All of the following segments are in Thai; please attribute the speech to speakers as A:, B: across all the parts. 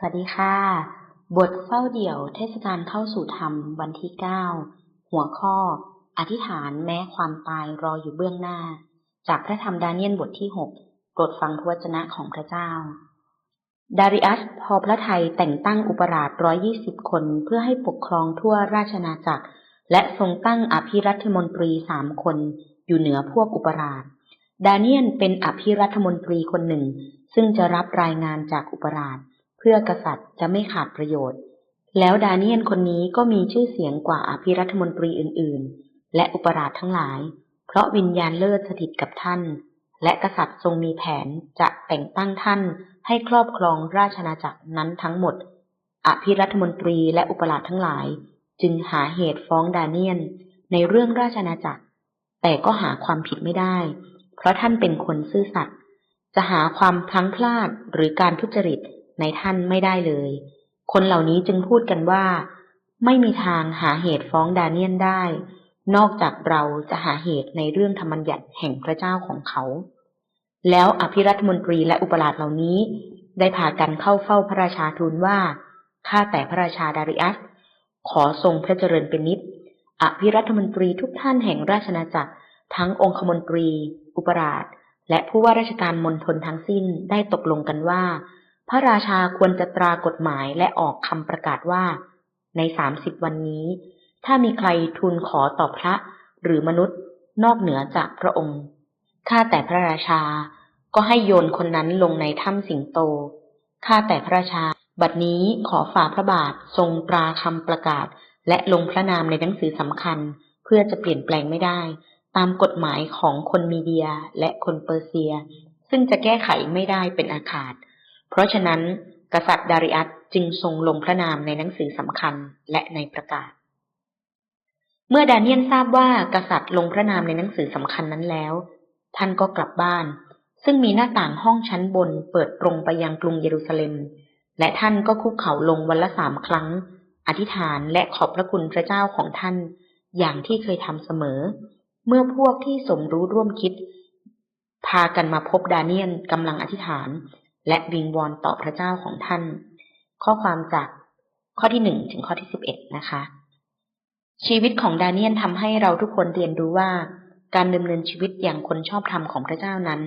A: สวัสดีค่ะ บทเฝ้าเดี่ยวเทศกาลเข้าสู่ธรรมวันที่ 9 หัวข้อ อธิษฐานแม้ความตายรออยู่เบื้องหน้า จากพระธรรมดาเนียลบทที่ 6 โปรดฟังพระวจนะของพระเจ้า ดาริอัสพอพระไทยแต่งตั้งอุปราชร้อยี่สิบคนเพื่อให้ปกครองทั่วราชนาจักร และทรงตั้งอภิรัฐมนตรีสามคนอยู่เหนือพวกอุปราช ดาเนียลเป็นอภิรัฐมนตรีคนหนึ่ง ซึ่งจะรับรายงานจากอุปราช เพื่อกษัตริย์จะไม่ขาดประโยชน์ แล้วดาเนียลคนนี้ก็มีชื่อเสียงกว่าอภิรัฐมนตรีอื่นๆ และอุปราชทั้งหลาย เพราะวิญญาณเลิศสถิตกับท่าน และกษัตริย์ทรงมีแผนจะแต่งตั้งท่านให้ครอบครองราชนาจักรนั้นทั้งหมด อภิรัฐมนตรีและอุปราชทั้งหลาย จึงหาเหตุฟ้องดาเนียลในเรื่องราชนาจักร แต่ก็หาความผิดไม่ได้ เพราะท่านเป็นคนซื่อสัตย์จะหาความพลั้งพลาดหรือการทุจริต ในท่านไม่ได้เลย คนเหล่านี้จึงพูดกันว่า ไม่มีทางหาเหตุฟ้องดาเนียลได้ นอกจากเราจะหาเหตุในเรื่องธรรมัญญัติแห่งพระเจ้าของเขา แล้วอภิรัฐมนตรีและอุปราชเหล่านี้ ได้พากันเข้าเฝ้าพระราชาทูลว่าข้าแต่พระราชาดาริอัส ขอทรงพระเจริญเป็นนิดอภิรัฐมนตรีทุกท่านแห่งราชนาจักร ทั้งองคมนตรี อุปราช และผู้ว่าราชการมณฑลทั้งสิ้นได้ตกลงกันว่า พระราชาควรจะตรากฎหมายและออกคำประกาศว่า ในสามสิบวันนี้ ถ้ามีใครทูลขอต่อพระหรือมนุษย์นอกเหนือจากพระองค์ข้าแต่พระราชาก็ให้โยนคนนั้นลงในถ้ำสิงโตข้าแต่พระราชา บัดนี้ขอฝ่าพระบาททรงตราคำประกาศ และลงพระนามในหนังสือสำคัญ เพื่อจะเปลี่ยนแปลงไม่ได้ ตามกฎหมายของคนมีเดียและคนเปอร์เซีย ซึ่งจะแก้ไขไม่ได้เป็นอาขาด เพราะฉะนั้น กษัตริย์ดาริอัสจึงทรงลงพระนามในหนังสือสำคัญและในประกาศ เมื่อดาเนียลทราบว่ากษัตริย์ลงพระนามในหนังสือสำคัญนั้นแล้ว ท่านก็กลับบ้าน ซึ่งมีหน้าต่างห้องชั้นบนเปิดตรงไปยังกรุงเยรูซาเล็ม และท่านก็คุกเข่าลงวันละสามครั้ง อธิษฐานและขอบพระคุณพระเจ้าของท่าน อย่างที่เคยทำเสมอ เมื่อพวกที่สมรู้ร่วมคิด พากันมาพบดาเนียลกำลังอธิษฐาน และวิงวอนต่อพระเจ้าของท่าน ข้อความจากข้อที่หนึ่งถึงข้อที่สิบเอ็ดนะคะ ชีวิตของดาเนียลทำให้เราทุกคนเรียนรู้ว่า การดำเนินชีวิตอย่างคนชอบธรรมของพระเจ้านั้น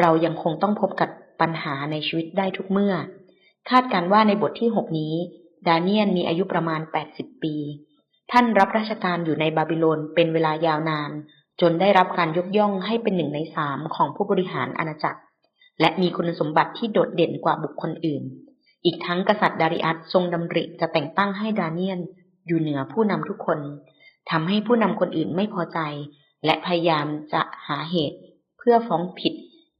A: เรายังคงต้องพบกับปัญหาในชีวิตได้ทุกเมื่อ คาดการว่าในบทที่หกนี้ ดาเนียลมีอายุประมาณแปดสิบปี ท่านรับราชการอยู่ในบาบิโลนเป็นเวลายาวนาน จนได้รับการยกย่องให้เป็นหนึ่งในสามของผู้บริหารอาณาจักร และมีคุณสมบัติที่โดดเด่นกว่าบุคคลอื่น อีกทั้งกษัตริย์ดาริอัสทรงดำริจะแต่งตั้งให้ดาเนียลอยู่เหนือผู้นำทุกคนทำให้ผู้นำคนอื่นไม่พอใจ และพยายามจะหาเหตุเพื่อฟ้องผิด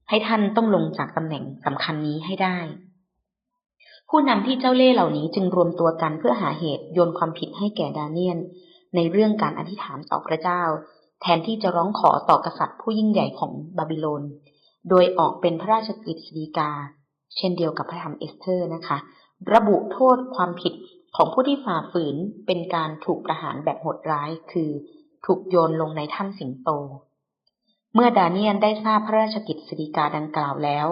A: ให้ท่านต้องลงจากตำแหน่งสำคัญนี้ให้ได้ ผู้นำที่เจ้าเล่ห์เหล่านี้จึงรวมตัวกันเพื่อหาเหตุโยนความผิดให้แก่ดาเนียลในเรื่องการอธิษฐานต่อพระเจ้า แทนที่จะร้องขอต่อกษัตริย์ผู้ยิ่งใหญ่ของบาบิโลน โดยออกเป็นพระราชกฤษฎีกา เช่นเดียวกับพระธรรมเอสเธอร์นะคะ ระบุโทษความผิดของผู้ที่ฝ่าฝืนเป็นการถูกประหารแบบโหดร้าย คือถูกโยนลงในถ้ำสิงโต เมื่อดาเนียลได้ทราบพระราชกิจสฎีกาดังกล่าวแล้ว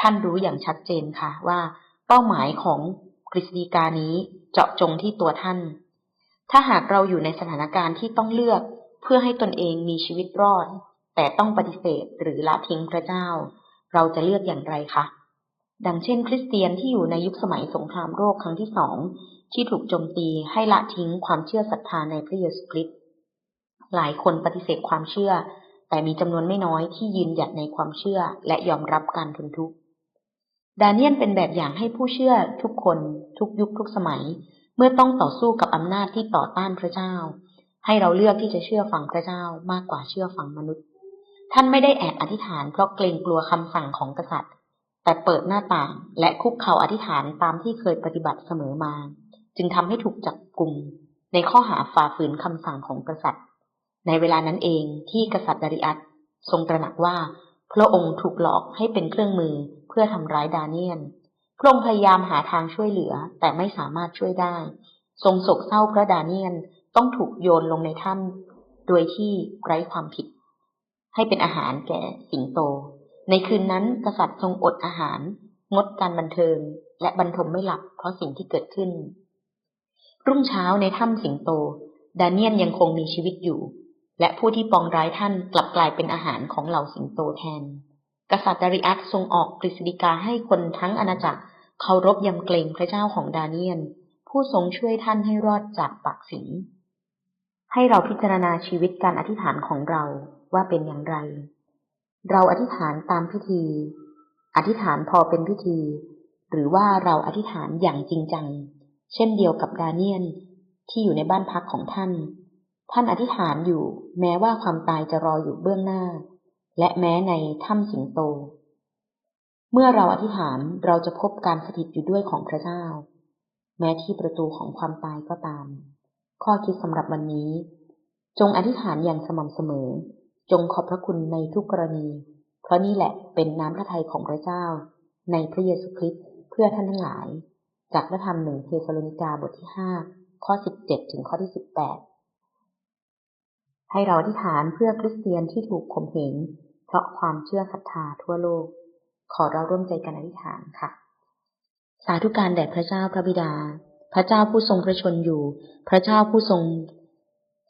A: ท่านรู้อย่างชัดเจนค่ะว่า เป้าหมายของกฤษฎีกานี้เจาะจงที่ตัวท่าน ถ้าหากเราอยู่ในสถานการณ์ที่ต้องเลือกเพื่อให้ตนเองมีชีวิตรอด แต่ต้องปฏิเสธหรือละทิ้งพระเจ้า เราจะเลือกอย่างไรคะ ดังเช่น คริสเตียนที่อยู่ในยุคสมัยสงครามโลกครั้งที่สองที่ถูกโจมตีให้ละทิ้งความเชื่อศรัทธาในพระเยซูคริสต์หลายคนปฏิเสธความเชื่อ แต่มีจำนวนไม่น้อยที่ยืนหยัดในความเชื่อและยอมรับการทนทุกข์ดาเนียลเป็นแบบอย่างให้ผู้เชื่อทุกคนทุกยุคทุกสมัย เมื่อต้องต่อสู้กับอำนาจที่ต่อต้านพระเจ้า ให้เราเลือกที่จะเชื่อฟังพระเจ้ามากกว่าเชื่อฟังมนุษย์ ท่านไม่ได้แอบอธิษฐานเพราะเกรงกลัวคำสั่งของกษัตริย์ แต่เปิดหน้าต่างและคุกเข่าอธิษฐานตามที่เคยปฏิบัติเสมอมา จึงทำให้ถูกจับกลุ่มในข้อหาฝ่าฝืนคำสั่งของกษัตริย์ ในเวลานั้นเองที่กษัตริย์ดาริอัสทรงตระหนักว่า พระองค์ถูกหลอกให้เป็นเครื่องมือเพื่อทำร้ายดาเนียลพระองค์พยายามหาทางช่วยเหลือแต่ไม่สามารถช่วยได้ ทรงโศกเศร้าเพราะดาเนียลต้องถูกโยนลงในถ้ำโดยที่ไร้ความผิด ให้เป็นอาหารแก่สิงโต ในคืนนั้นกษัตริย์ทรงอดอาหาร งดการบันเทิง และบรรทมไม่หลับเพราะสิ่งที่เกิดขึ้น รุ่งเช้าในถ้ำสิงโต ดาเนียนยังคงมีชีวิตอยู่ และผู้ที่ปองร้ายท่านกลับกลายเป็นอาหารของเหล่าสิงโตแทน กษัตริย์ดาริอัสทรงออกกฤษฎีกาให้คนทั้งอาณาจักรเคารพยำเกรงพระเจ้าของดาเนียน ผู้ทรงช่วยท่านให้รอดจากปากสิงให้เราพิจารณาชีวิตการอธิษฐานของเรา ว่าเป็นอย่างไร เราอธิษฐานตามพิธี อธิษฐานพอเป็นพิธี หรือว่าเราอธิษฐานอย่างจริงจัง เช่นเดียวกับดาเนียนที่อยู่ในบ้านพักของท่าน ท่านอธิษฐานอยู่ แม้ว่าความตายจะรออยู่เบื้องหน้า และแม้ในถ้ำสิงโต เมื่อเราอธิษฐานเราจะพบการสถิตอยู่ด้วยของพระเจ้า แม้ที่ประตูของความตายก็ตาม ข้อคิดสำหรับวันนี้ จงอธิษฐานอย่างสม่ำเสมอ จงขอบพระคุณในทุกกรณี เพราะนี่แหละเป็นน้ำพระทัยของพระเจ้า ในพระเยซูคริสต์เพื่อท่านทั้งหลาย จากพระธรรมหนึ่งเทสโลนิกาบทที่ห้าข้อสิบเจ็ดถึงข้อที่สิบแปดให้เราอธิษฐานเพื่อคริสเตียนที่ถูกข่มเหงเพราะความเชื่อศรัทธาทั่วโลก ขอเราร่วมใจกันอธิษฐานค่ะ สาธุการแด่พระเจ้าพระบิดา พระเจ้าผู้ทรงพระชนอยู่ พระเจ้าผู้ทรง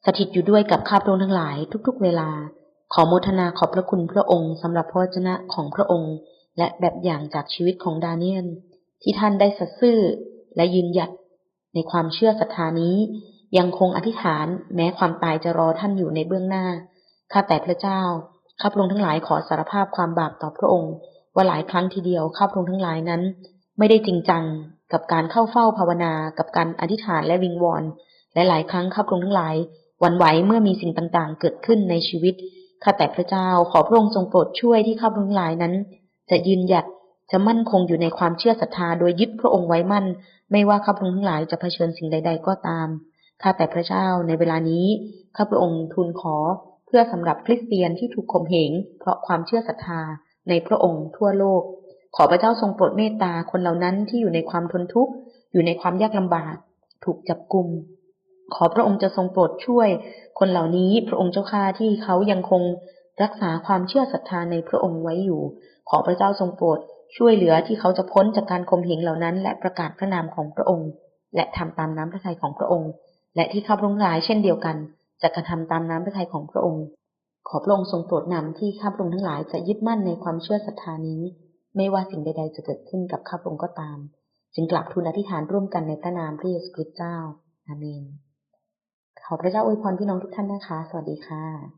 A: สถิตอยู่ด้วยกับข้าพระองค์ทั้งหลายทุก ๆ เวลา ขอโมทนาขอบพระคุณพระองค์สำหรับพระวจนะของพระองค์ และแบบอย่างจากชีวิตของดาเนียลที่ท่านได้สัตย์ซื่อและยืนหยัดในความเชื่อศรัทธานี้ ยังคงอธิษฐานแม้ความตายจะรอท่านอยู่ในเบื้องหน้าข้าแต่พระเจ้าข้าพระองค์ทั้งหลายขอสารภาพความบาปต่อพระองค์ ว่าหลายครั้งทีเดียวข้าพระองค์ทั้งหลายนั้น ไม่ได้จริงจังกับการเข้าเฝ้าภาวนา กับการอธิษฐานและวิงวอนและหลายครั้งข้าพระองค์ทั้งหลายหวั่นไหวเมื่อมีสิ่งต่างๆ เกิดขึ้นในชีวิต ข้าแต่พระเจ้าขอพระองค์ทรงโปรดช่วยที่ข้าพระองค์ทั้งหลายนั้น จะยืนหยัดจะมั่นคงอยู่ในความเชื่อศรัทธาโดยยึดพระองค์ไว้มั่น ไม่ว่าข้าพระองค์ทั้งหลายจะเผชิญสิ่งใด ๆ ก็ตามข้าแต่พระเจ้าในเวลานี้ข้าพระองค์ทูลขอเพื่อสำหรับคริสเตียนที่ถูกข่มเหงเพราะความเชื่อศรัทธาในพระองค์ทั่วโลก ขอพระเจ้าทรงโปรดเมตตาคนเหล่านั้นที่อยู่ในความทนทุกข์อยู่ในความยากลำบาก ถูกจับกลุ่ม ขอพระองค์จะทรงโปรดช่วย คนเหล่านี้พระองค์เจ้าข้าที่เขายังคงรักษาความเชื่อศรัทธาในพระองค์ไว้อยู่ ขอพระเจ้าทรงโปรดช่วยเหลือที่เขาจะพ้นจากการข่มเหงเหล่านั้น และประกาศพระนามของพระองค์ และทำตามน้ำพระทัยของพระองค์ และที่ข้าพระองค์หลายเช่นเดียวกันจะกระทำตามน้ำพระทัยของพระองค์ ขอพระองค์ทรงโปรดนำที่ข้าพระองค์ทั้งหลายจะยึดมั่นในความเชื่อศรัทธานี้ ไม่ว่าสิ่งใด ๆ จะเกิดขึ้นกับข้าพระองค์ก็ตาม จึงกลับทูลอธิษฐานร่วมกันในพระนามพระเยซูคริสต์เจ้าอาเมน ขอพระเจ้าอวยพรพี่น้องทุกท่านนะคะ สวัสดีค่ะ